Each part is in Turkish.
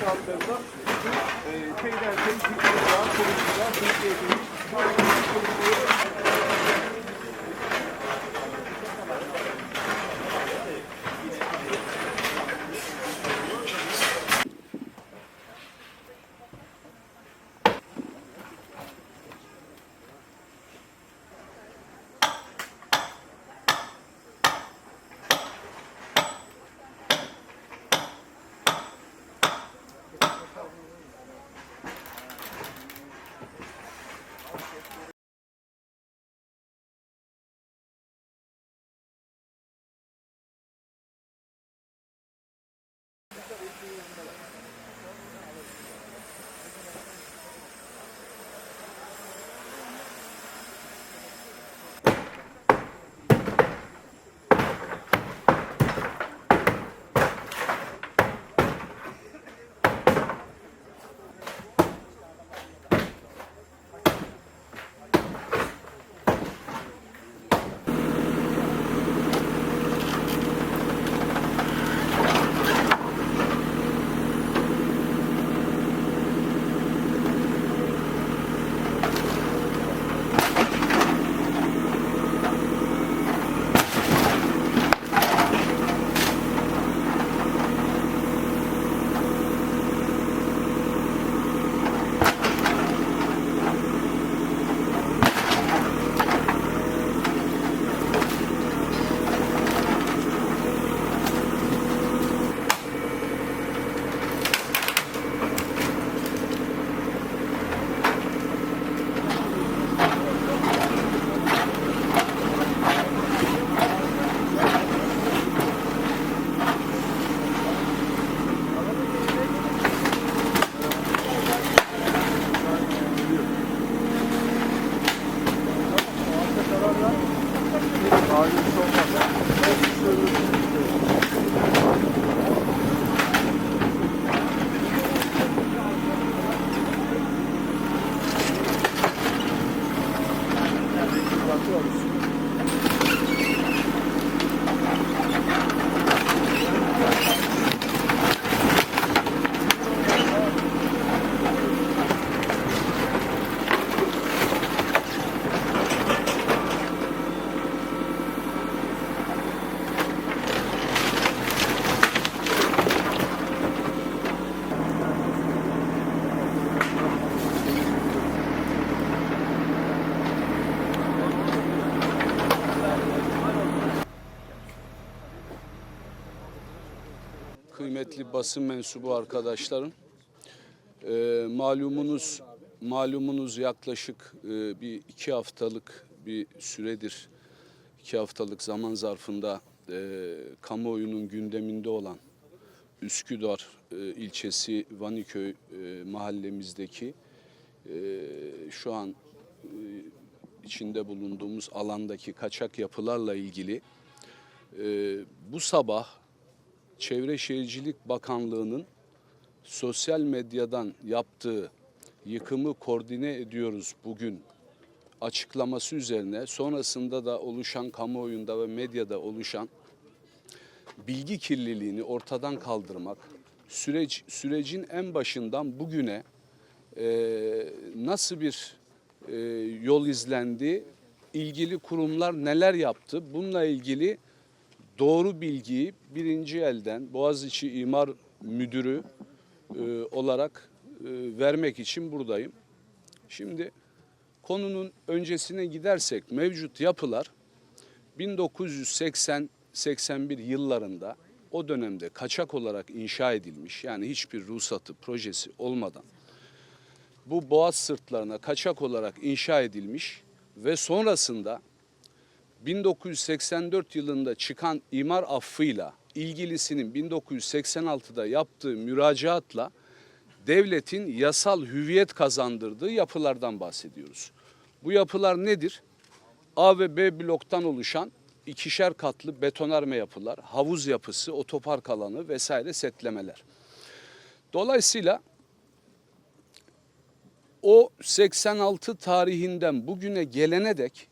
şartlarında e, peyderpey yıkılacak, korunacak, Türkiye'de kıymetli basın mensubu arkadaşlarım. Ee, malumunuz malumunuz yaklaşık e, bir iki haftalık bir süredir iki haftalık zaman zarfında e, kamuoyunun gündeminde olan Üsküdar e, ilçesi Vaniköy e, mahallemizdeki e, şu an e, içinde bulunduğumuz alandaki kaçak yapılarla ilgili e, bu sabah Çevre Şehircilik Bakanlığı'nın sosyal medyadan yaptığı yıkımı koordine ediyoruz bugün açıklaması üzerine. Sonrasında da oluşan kamuoyunda ve medyada oluşan bilgi kirliliğini ortadan kaldırmak, süreç sürecin en başından bugüne e, nasıl bir e, yol izlendi, ilgili kurumlar neler yaptı, bununla ilgili doğru bilgiyi birinci elden Boğaziçi İmar Müdürü e, olarak e, vermek için buradayım. Şimdi konunun öncesine gidersek mevcut yapılar 1980-81 yıllarında o dönemde kaçak olarak inşa edilmiş yani hiçbir ruhsatı projesi olmadan bu boğaz sırtlarına kaçak olarak inşa edilmiş ve sonrasında 1984 yılında çıkan imar affıyla ilgilisinin 1986'da yaptığı müracaatla devletin yasal hüviyet kazandırdığı yapılardan bahsediyoruz. Bu yapılar nedir? A ve B bloktan oluşan ikişer katlı betonarme yapılar, havuz yapısı, otopark alanı vesaire setlemeler. Dolayısıyla o 86 tarihinden bugüne gelene dek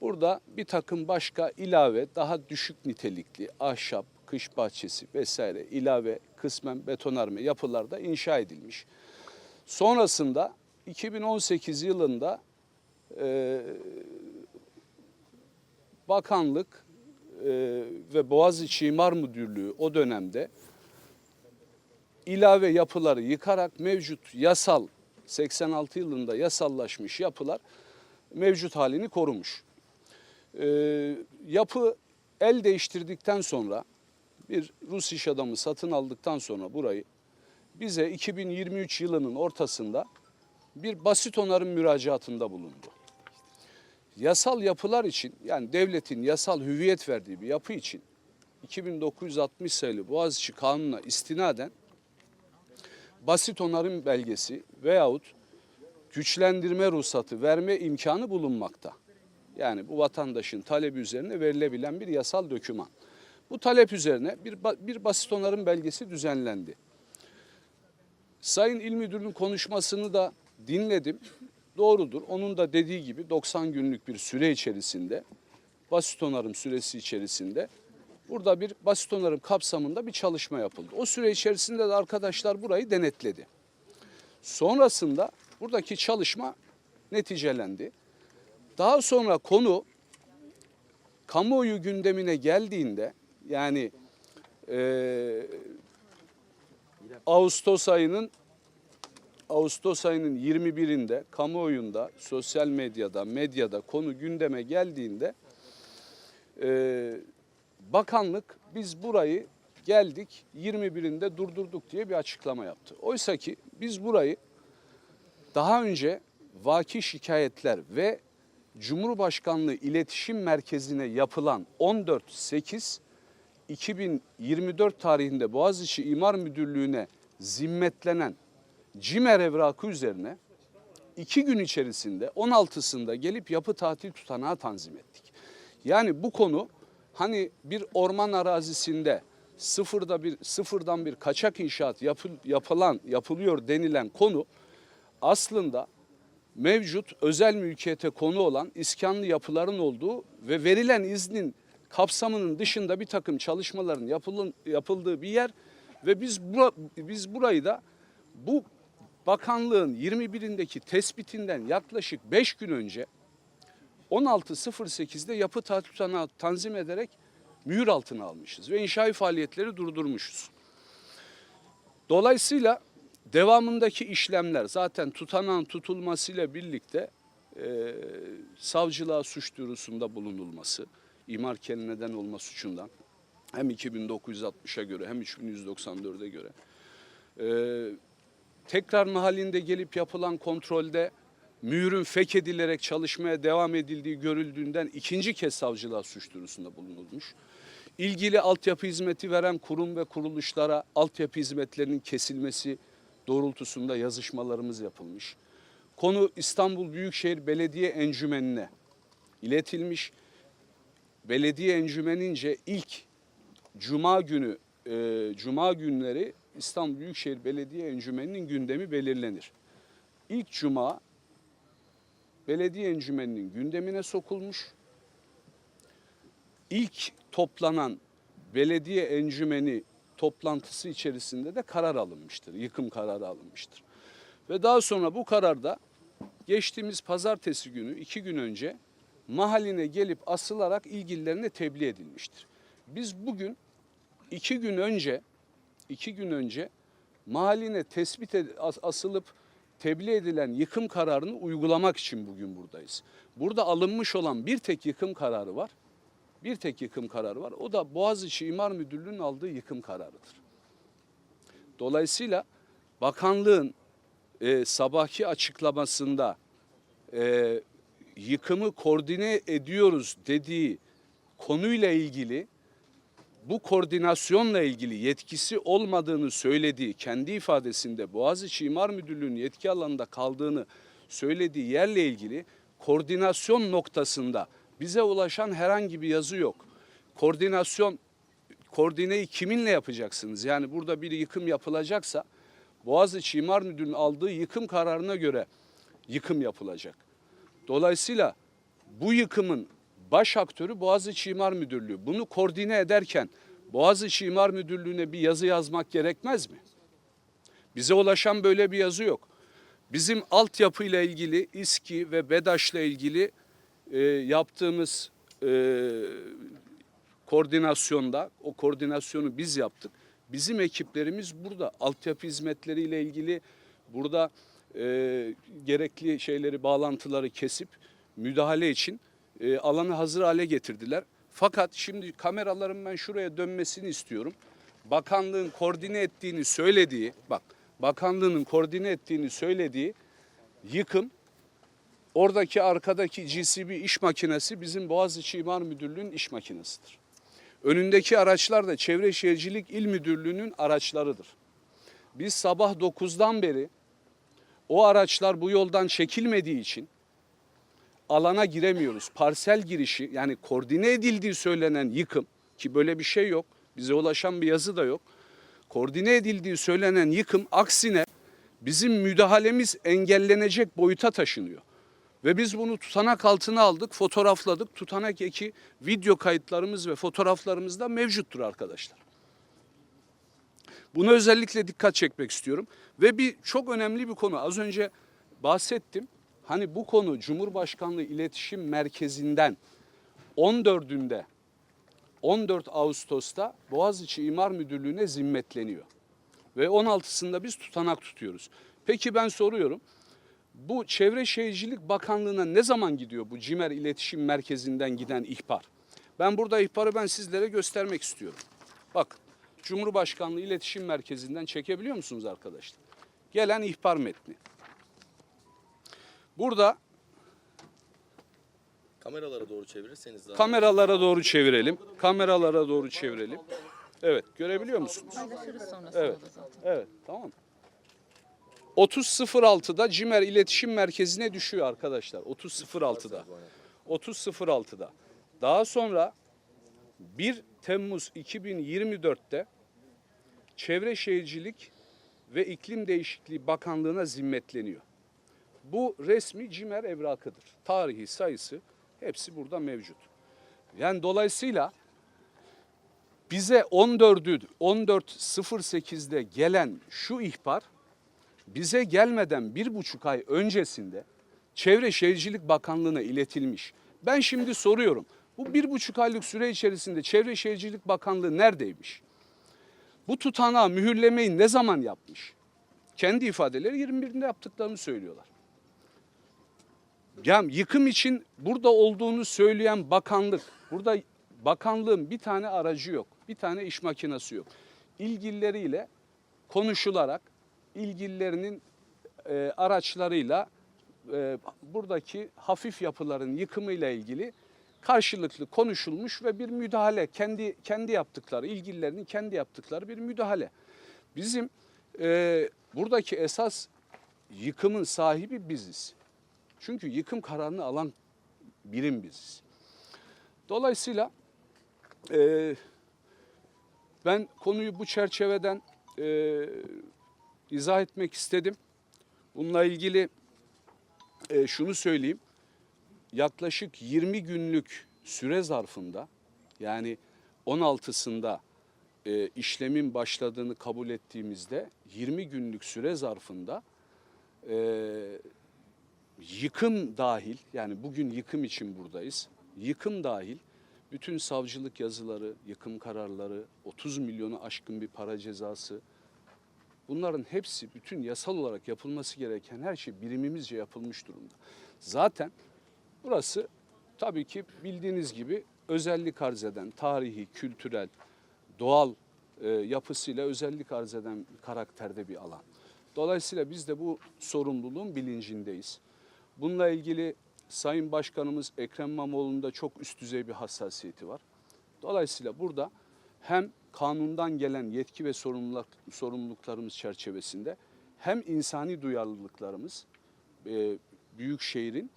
Burada bir takım başka ilave daha düşük nitelikli ahşap, kış bahçesi vesaire ilave kısmen betonarme yapılarda inşa edilmiş. Sonrasında 2018 yılında e, bakanlık e, ve Boğaziçi İmar Müdürlüğü o dönemde ilave yapıları yıkarak mevcut yasal 86 yılında yasallaşmış yapılar mevcut halini korumuş. E, yapı el değiştirdikten sonra bir Rus iş adamı satın aldıktan sonra burayı bize 2023 yılının ortasında bir basit onarım müracaatında bulundu. Yasal yapılar için yani devletin yasal hüviyet verdiği bir yapı için 2960 sayılı Boğaziçi Kanunu'na istinaden basit onarım belgesi veyahut güçlendirme ruhsatı verme imkanı bulunmakta. Yani bu vatandaşın talebi üzerine verilebilen bir yasal döküman. Bu talep üzerine bir, bir basit onarım belgesi düzenlendi. Sayın İl Müdürü'nün konuşmasını da dinledim. Doğrudur. Onun da dediği gibi 90 günlük bir süre içerisinde, basit onarım süresi içerisinde burada bir basit onarım kapsamında bir çalışma yapıldı. O süre içerisinde de arkadaşlar burayı denetledi. Sonrasında buradaki çalışma neticelendi. Daha sonra konu kamuoyu gündemine geldiğinde yani eee Ağustos ayının Ağustos ayının 21'inde kamuoyunda, sosyal medyada, medyada konu gündeme geldiğinde eee, bakanlık biz burayı geldik 21'inde durdurduk diye bir açıklama yaptı. Oysa ki biz burayı daha önce vaki şikayetler ve Cumhurbaşkanlığı İletişim Merkezi'ne yapılan 14.8 2024 tarihinde Boğaziçi İmar Müdürlüğü'ne zimmetlenen CİMER evrakı üzerine iki gün içerisinde 16'sında gelip yapı tatil tutanağı tanzim ettik. Yani bu konu hani bir orman arazisinde sıfırda bir sıfırdan bir kaçak inşaat yapıl, yapılan yapılıyor denilen konu aslında mevcut özel mülkiyete konu olan iskanlı yapıların olduğu ve verilen iznin kapsamının dışında bir takım çalışmaların yapılın, yapıldığı bir yer ve biz bura, biz burayı da bu bakanlığın 21'indeki tespitinden yaklaşık 5 gün önce 16.08'de yapı tatil tutanağı tanzim ederek mühür altına almışız ve inşai faaliyetleri durdurmuşuz. Dolayısıyla devamındaki işlemler zaten tutanağın tutulmasıyla birlikte e, savcılığa suç duyurusunda bulunulması, imar neden olma suçundan hem 2960'a göre hem 3194'e göre e, tekrar mahallinde gelip yapılan kontrolde mühürün feshedilerek çalışmaya devam edildiği görüldüğünden ikinci kez savcılığa suç duyurusunda bulunulmuş. İlgili altyapı hizmeti veren kurum ve kuruluşlara altyapı hizmetlerinin kesilmesi doğrultusunda yazışmalarımız yapılmış. Konu İstanbul Büyükşehir Belediye Encümeni'ne iletilmiş. Belediye Encümeni'nce ilk Cuma günü, e, Cuma günleri İstanbul Büyükşehir Belediye Encümeni'nin gündemi belirlenir. İlk Cuma belediye encümeninin gündemine sokulmuş. İlk toplanan belediye encümeni toplantısı içerisinde de karar alınmıştır. Yıkım kararı alınmıştır. Ve daha sonra bu kararda geçtiğimiz pazartesi günü iki gün önce mahalline gelip asılarak ilgililerine tebliğ edilmiştir. Biz bugün iki gün önce iki gün önce mahalline tespit asılıp tebliğ edilen yıkım kararını uygulamak için bugün buradayız. Burada alınmış olan bir tek yıkım kararı var. Bir tek yıkım kararı var. O da Boğaziçi İmar Müdürlüğü'nün aldığı yıkım kararıdır. Dolayısıyla bakanlığın e, sabahki açıklamasında e, yıkımı koordine ediyoruz dediği konuyla ilgili bu koordinasyonla ilgili yetkisi olmadığını söylediği kendi ifadesinde Boğaziçi İmar Müdürlüğü'nün yetki alanında kaldığını söylediği yerle ilgili koordinasyon noktasında bize ulaşan herhangi bir yazı yok. Koordinasyon koordineyi kiminle yapacaksınız? Yani burada bir yıkım yapılacaksa Boğaziçi İmar Müdürlüğü'nün aldığı yıkım kararına göre yıkım yapılacak. Dolayısıyla bu yıkımın baş aktörü Boğaziçi İmar Müdürlüğü. Bunu koordine ederken Boğaziçi İmar Müdürlüğü'ne bir yazı yazmak gerekmez mi? Bize ulaşan böyle bir yazı yok. Bizim altyapıyla ilgili İSKİ ve BEDAŞ'la ilgili e, yaptığımız e, koordinasyonda, o koordinasyonu biz yaptık. Bizim ekiplerimiz burada altyapı hizmetleriyle ilgili burada e, gerekli şeyleri, bağlantıları kesip müdahale için e, alanı hazır hale getirdiler. Fakat şimdi kameraların ben şuraya dönmesini istiyorum. Bakanlığın koordine ettiğini söylediği, bak bakanlığının koordine ettiğini söylediği yıkım Oradaki arkadaki GCB iş makinesi bizim Boğaziçi İmar Müdürlüğü'nün iş makinesidir. Önündeki araçlar da Çevre Şehircilik İl Müdürlüğü'nün araçlarıdır. Biz sabah 9'dan beri o araçlar bu yoldan çekilmediği için alana giremiyoruz. Parsel girişi yani koordine edildiği söylenen yıkım ki böyle bir şey yok. Bize ulaşan bir yazı da yok. Koordine edildiği söylenen yıkım aksine bizim müdahalemiz engellenecek boyuta taşınıyor. Ve biz bunu tutanak altına aldık, fotoğrafladık. Tutanak eki video kayıtlarımız ve fotoğraflarımız da mevcuttur arkadaşlar. Buna özellikle dikkat çekmek istiyorum. Ve bir çok önemli bir konu. Az önce bahsettim. Hani bu konu Cumhurbaşkanlığı İletişim Merkezi'nden 14'ünde 14 Ağustos'ta Boğaziçi İmar Müdürlüğü'ne zimmetleniyor. Ve 16'sında biz tutanak tutuyoruz. Peki ben soruyorum. Bu Çevre Şehircilik Bakanlığı'na ne zaman gidiyor bu CİMER İletişim Merkezi'nden giden ihbar? Ben burada ihbarı ben sizlere göstermek istiyorum. Bak Cumhurbaşkanlığı İletişim Merkezi'nden çekebiliyor musunuz arkadaşlar? Gelen ihbar metni. Burada Kameralara doğru çevirirseniz daha kameralara doğru çevirelim. Kameralara doğru çevirelim. Evet görebiliyor musunuz? Paylaşırız sonrasında Evet. da zaten. Evet tamam. 30.06'da CİMER İletişim Merkezi'ne düşüyor arkadaşlar. 30.06'da. 30.06'da. Daha sonra 1 Temmuz 2024'te Çevre Şehircilik ve İklim Değişikliği Bakanlığı'na zimmetleniyor. Bu resmi CİMER evrakıdır. Tarihi sayısı hepsi burada mevcut. Yani dolayısıyla bize 14'ü 14.08'de gelen şu ihbar bize gelmeden bir buçuk ay öncesinde Çevre Şehircilik Bakanlığı'na iletilmiş. Ben şimdi soruyorum. Bu bir buçuk aylık süre içerisinde Çevre Şehircilik Bakanlığı neredeymiş? Bu tutanağı mühürlemeyi ne zaman yapmış? Kendi ifadeleri 21'inde yaptıklarını söylüyorlar. Ya yıkım için burada olduğunu söyleyen bakanlık, burada bakanlığın bir tane aracı yok, bir tane iş makinesi yok. İlgilileriyle konuşularak, ilgililerinin e, araçlarıyla e, buradaki hafif yapıların yıkımıyla ilgili karşılıklı konuşulmuş ve bir müdahale kendi kendi yaptıkları ilgililerinin kendi yaptıkları bir müdahale. Bizim e, buradaki esas yıkımın sahibi biziz. Çünkü yıkım kararını alan birim biziz. Dolayısıyla e, ben konuyu bu çerçeveden e, izah etmek istedim. Bununla ilgili e, şunu söyleyeyim. Yaklaşık 20 günlük süre zarfında yani 16'sında e, işlemin başladığını kabul ettiğimizde 20 günlük süre zarfında e, yıkım dahil yani bugün yıkım için buradayız. Yıkım dahil bütün savcılık yazıları, yıkım kararları, 30 milyonu aşkın bir para cezası bunların hepsi bütün yasal olarak yapılması gereken her şey birimimizce yapılmış durumda. Zaten burası tabii ki bildiğiniz gibi özellik arz eden tarihi, kültürel, doğal e, yapısıyla özellik arz eden karakterde bir alan. Dolayısıyla biz de bu sorumluluğun bilincindeyiz. Bununla ilgili Sayın Başkanımız Ekrem İmamoğlu'nun da çok üst düzey bir hassasiyeti var. Dolayısıyla burada hem kanundan gelen yetki ve sorumluluk, sorumluluklarımız çerçevesinde hem insani duyarlılıklarımız e, büyük şehrin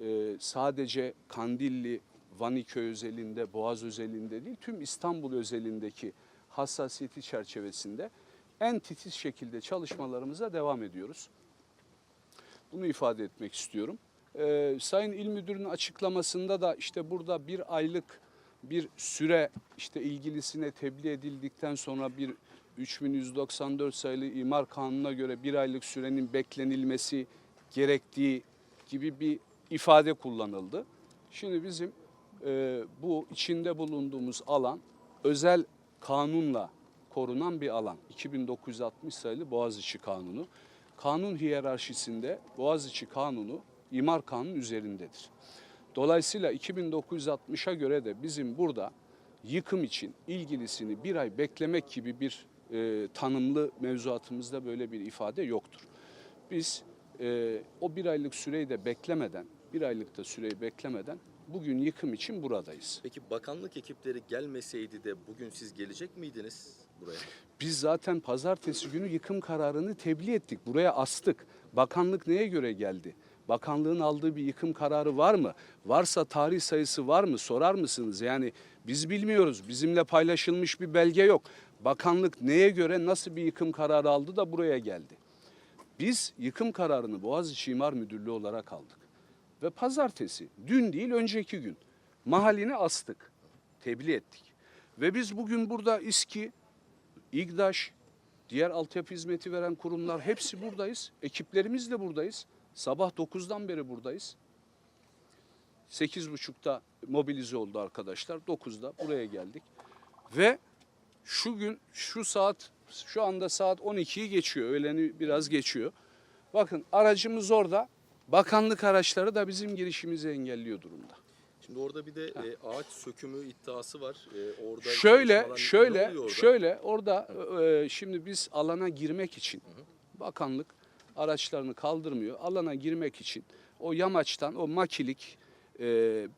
e, sadece Kandilli, Vaniköy özelinde, Boğaz özelinde değil tüm İstanbul özelindeki hassasiyeti çerçevesinde en titiz şekilde çalışmalarımıza devam ediyoruz. Bunu ifade etmek istiyorum. Ee, Sayın İl Müdürü'nün açıklamasında da işte burada bir aylık bir süre işte ilgilisine tebliğ edildikten sonra bir 3194 sayılı imar kanununa göre bir aylık sürenin beklenilmesi gerektiği gibi bir ifade kullanıldı. Şimdi bizim e, bu içinde bulunduğumuz alan özel kanunla korunan bir alan. 2960 sayılı Boğaziçi Kanunu. Kanun hiyerarşisinde Boğaziçi Kanunu imar kanunun üzerindedir. Dolayısıyla 2960'a göre de bizim burada yıkım için ilgilisini bir ay beklemek gibi bir e, tanımlı mevzuatımızda böyle bir ifade yoktur. Biz e, o bir aylık süreyi de beklemeden, bir aylık da süreyi beklemeden bugün yıkım için buradayız. Peki bakanlık ekipleri gelmeseydi de bugün siz gelecek miydiniz buraya? Biz zaten pazartesi günü yıkım kararını tebliğ ettik. Buraya astık. Bakanlık neye göre geldi? Bakanlığın aldığı bir yıkım kararı var mı? Varsa tarih sayısı var mı? Sorar mısınız? Yani biz bilmiyoruz. Bizimle paylaşılmış bir belge yok. Bakanlık neye göre nasıl bir yıkım kararı aldı da buraya geldi? Biz yıkım kararını Boğaziçi İmar Müdürlüğü olarak aldık. Ve pazartesi, dün değil önceki gün mahalline astık, tebliğ ettik. Ve biz bugün burada İSKİ, İGDAŞ, diğer altyapı hizmeti veren kurumlar hepsi buradayız. Ekiplerimiz de buradayız. Sabah 9'dan beri buradayız. 8.30'da mobilize oldu arkadaşlar. 9'da buraya geldik. Ve şu gün şu saat şu anda saat 12'yi geçiyor. Öğleni biraz geçiyor. Bakın aracımız orada. Bakanlık araçları da bizim girişimizi engelliyor durumda. Şimdi orada bir de e, ağaç sökümü iddiası var. E, orada Şöyle, şöyle, orada? şöyle orada e, şimdi biz alana girmek için bakanlık araçlarını kaldırmıyor. Alana girmek için o yamaçtan o makilik e,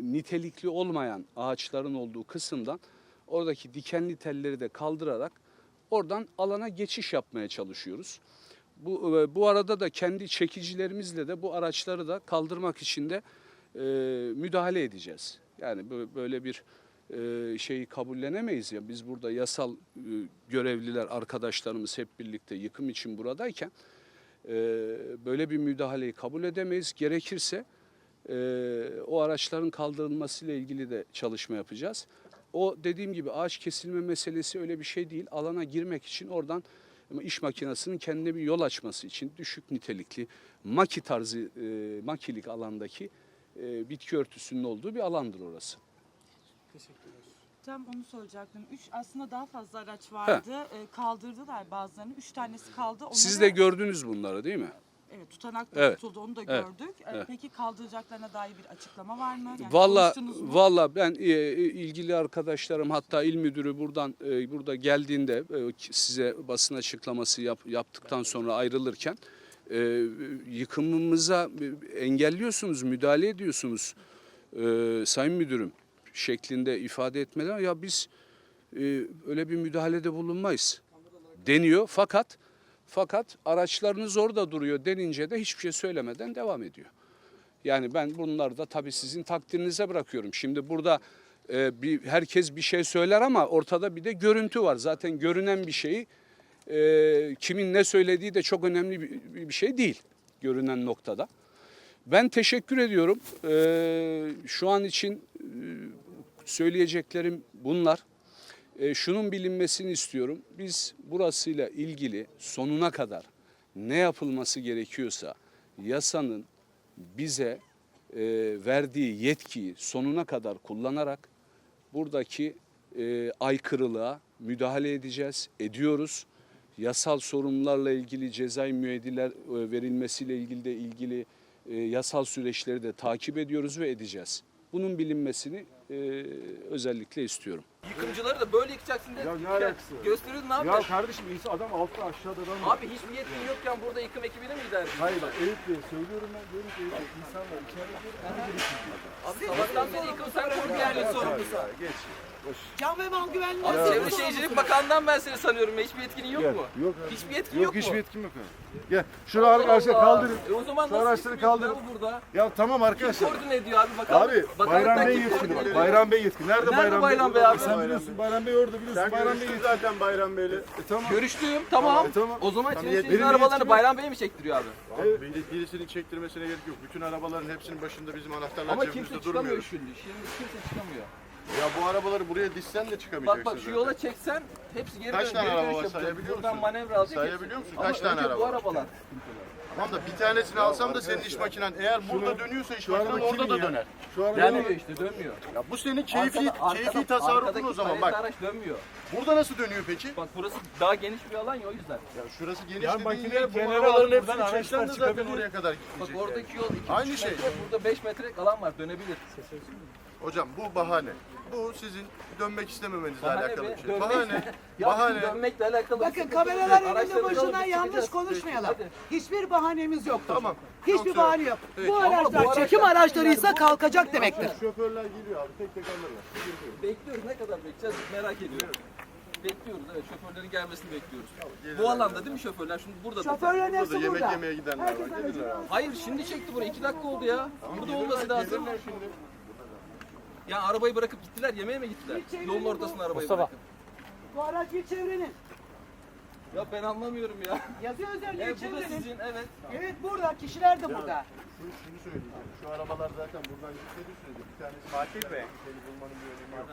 nitelikli olmayan ağaçların olduğu kısımdan oradaki dikenli telleri de kaldırarak oradan alana geçiş yapmaya çalışıyoruz. Bu e, bu arada da kendi çekicilerimizle de bu araçları da kaldırmak için de e, müdahale edeceğiz. Yani bö- böyle bir e, şeyi kabullenemeyiz ya. Biz burada yasal e, görevliler arkadaşlarımız hep birlikte yıkım için buradayken e, böyle bir müdahaleyi kabul edemeyiz. Gerekirse e, o araçların kaldırılmasıyla ilgili de çalışma yapacağız. O dediğim gibi ağaç kesilme meselesi öyle bir şey değil. Alana girmek için oradan iş makinesinin kendine bir yol açması için düşük nitelikli maki tarzı makilik alandaki bitki örtüsünün olduğu bir alandır orası. Tam onu soracaktım. Üç aslında daha fazla araç vardı. Ee, kaldırdılar bazılarını. Üç tanesi kaldı. Onları, Siz de gördünüz bunları değil mi? Evet tutanak da Evet, tutuldu onu da evet, gördük. Ee, evet. Peki kaldıracaklarına dair bir açıklama var mı? Yani Valla konuştunuz mu? valla ben e, ilgili arkadaşlarım hatta il müdürü buradan e, burada geldiğinde e, size basın açıklaması yap, yaptıktan sonra ayrılırken e, yıkımımıza engelliyorsunuz, müdahale ediyorsunuz e, sayın müdürüm şeklinde ifade etmeler ya biz e, öyle bir müdahalede bulunmayız deniyor fakat fakat araçlarınız orada duruyor denince de hiçbir şey söylemeden devam ediyor. Yani ben bunları da tabii sizin takdirinize bırakıyorum. Şimdi burada e, bir herkes bir şey söyler ama ortada bir de görüntü var. Zaten görünen bir şeyi e, kimin ne söylediği de çok önemli bir, bir şey değil görünen noktada. Ben teşekkür ediyorum. E, şu an için e, söyleyeceklerim bunlar. E, şunun bilinmesini istiyorum. Biz burasıyla ilgili sonuna kadar ne yapılması gerekiyorsa yasanın bize e, verdiği yetkiyi sonuna kadar kullanarak buradaki e, aykırılığa müdahale edeceğiz, ediyoruz. Yasal sorunlarla ilgili cezai müeyyideler e, verilmesiyle ilgili de ilgili e, yasal süreçleri de takip ediyoruz ve edeceğiz. Bunun bilinmesini e, özellikle istiyorum. Yıkımcıları da böyle yıkacaksın dedi. Ya ne alakası? Gösteriyordu ne Ya kardeşim insan adam altta aşağıda adam var. Abi hiçbir yetkin yokken burada yıkım ekibine mi gider? Hayır bak Eyüp Bey söylüyorum ben diyorum ki Eyüp Bey insan var içeride diyorum. Abi sabahtan beri yıkım sen kur yerli sorumlusu. Ya, Geç. Boş. Can ve Mal Güvenliği Abi Çevre Şehircilik Bakanlığı'ndan ben seni sanıyorum. Hiçbir yetkinin yok Gel. mu? Yok. Hiçbir yetkin Yok, yok, mu? hiçbir yetkim yok abi. Gel. Şunu arkadaşlar Allah. kaldırın. E o zaman Şu nasıl araçları yapıyor kaldırın. bu burada? Ya tamam Kim arkadaşlar. koordine ediyor abi? Bakan, Abi Bayram Bey yetkili bak. Bayram Bey yetkili. Nerede, Nerede Bayram Bey abi? Sen biliyorsun Bayram Bey orada biliyorsun. Sen Bayram Bey görüştün zaten Bayram Bey'le. E, tamam. Görüştüğüm tamam. E, tamam. O zaman Tamam, Çevre yet- Şehircilik benim arabalarını yetkim Bayram Bey mi çektiriyor abi? Abi, biri- birisinin çektirmesine gerek yok. Bütün arabaların hepsinin başında bizim anahtarlar Ama cebimizde kimse durmuyor. çıkamıyor şimdi. Şimdi kimse çıkamıyor. Ya bu arabaları buraya dişsen de Bak çıkamayacaksın. bak şu zaten. yola çeksen hepsi geri Kaç tane geri araba dönüş var yapacak. sayabiliyor Buradan musun? manevra alacak. Sayabiliyor musun? Ama Kaç tane önce araba bu var? arabalar. Tamam da bir tanesini alsam da senin iş makinen eğer burada dönüyorsa iş makinen orada da döner. Şu araba Dönmüyor işte dönmüyor. Ya bu senin keyfi Arkada- arkada- keyfi tasarrufun arkadaki o zaman bak. araç dönmüyor. Burada nasıl dönüyor peki? Bak burası daha geniş bir alan ya o yüzden. Ya şurası geniş Ya dediğin makineyi yer bu kenara arabaların alıp buradan hepsini çeksen de zaten çıkabilir. oraya kadar Bak gidecek. oradaki yol 2 Aynı şey. metre, burada 5 metrelik alan var dönebilir. Hocam bu bahane. Bu sizin dönmek istememenizle Bahane alakalı mi? bir şey. Dönmek- Bahane. Ya bahane. dönmekle alakalı. Bakın sıkıntı kameralar Araçları boşuna yanlış konuşmayalım. Hiçbir bahanemiz yoktur. Tamam. Hiçbir Yoksa- bahane yok. Peki. Bu araçlar araçlar- çekim araçlarıysa kalkacak demektir. Şoförler geliyor abi tek tek yok. Bekliyoruz ne kadar bekleyeceğiz merak ediyorum. Bekliyoruz evet şoförlerin gelmesini bekliyoruz. Bu alanda değil mi şoförler? Şimdi burada. da. Şoförlerin Burada hepsi yemek burada. yemeye gidenler var. Gelirler abi. Hayır şimdi çekti burayı 2 dakika oldu ya. burada olması lazım. gelirler şimdi. Ya arabayı bırakıp gittiler yemeğe mi gittiler? Hiç çevirelim Yolun bu. ortasına arabayı bırakıp. Bu araç il çevrenin. Ya ben anlamıyorum ya. Yazıyor il Evet bu da çevrenin. sizin evet. Evet burada kişiler de burada. Şunu, şunu söyleyeceğim. Şu arabalar zaten buradan gitmedi sürece bir tanesi Fatih Bey. Seni bulmanın bir önemi yok.